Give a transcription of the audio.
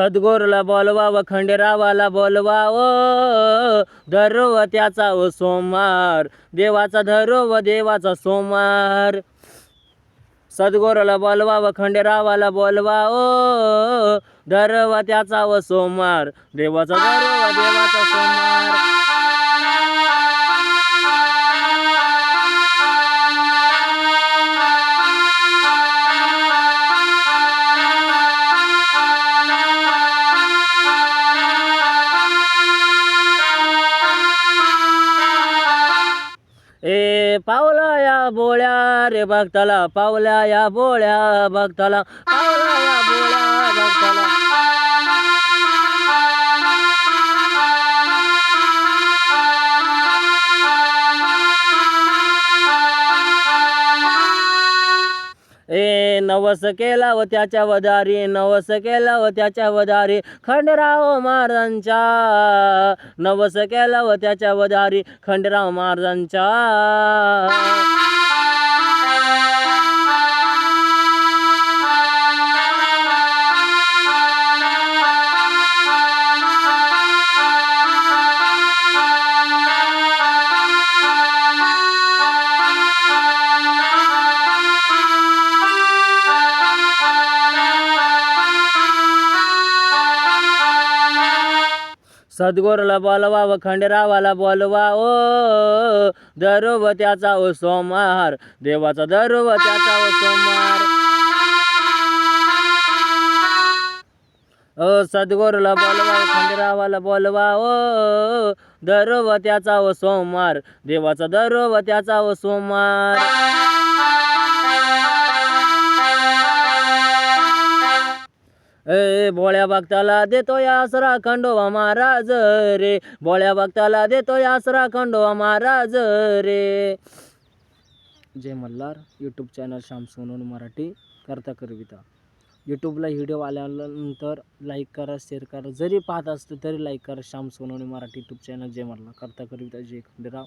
सद्गुरूला बोलवा व खंडेरावाला बोलवा ओ धरोव त्याचा व सोमार देवाचा धरोव देवाचा सोमार सद्गुरूला बोलवा व खंडेरावाला बोलवा ओ धर त्याचा व सोमार देवाचा धरोव देवाचा सोमार ए पावला या बोळ्या रे भक्ताला पावल्या या बोळ्या भक्ताला पावला या बोळ्या भक्ताला. ए नवस केला व त्याच्या वदारी नवस केला व त्याच्या वदारी. खंडराव महाराजांच्या नवस केला व त्याच्या वदारी खंडराव महाराजांच्या. सद्गुरूला बोलवा व खंडेरावाला बोलवा ओ दरोव त्याचा ओ सोमार देवाचा दरोव त्याचा ओ सोमार. ओ सद्गुरूला बोलवा खंडेरावाला बोलवा ओ दरोव त्याचा ओ सोमवार देवाचा दरोव त्याचा ओ सोमार. ए भोळ्या भक्ताला देतो आसरा खंडोबा महाराज रे. भोळ्या भक्ताला देतो आसरा खंडोबा महाराज रे. जय मल्हार. यूट्यूब चॅनल श्याम सोनून मराठी करता करविता. यूट्यूबला व्हिडिओ आल्यानंतर लाईक करा शेअर करा. जरी पाहत असतो तरी लाईक करा. श्याम सोनवणे मराठी यूट्यूब चॅनल जय मल्हार. करता करविता. जय खंडेराव.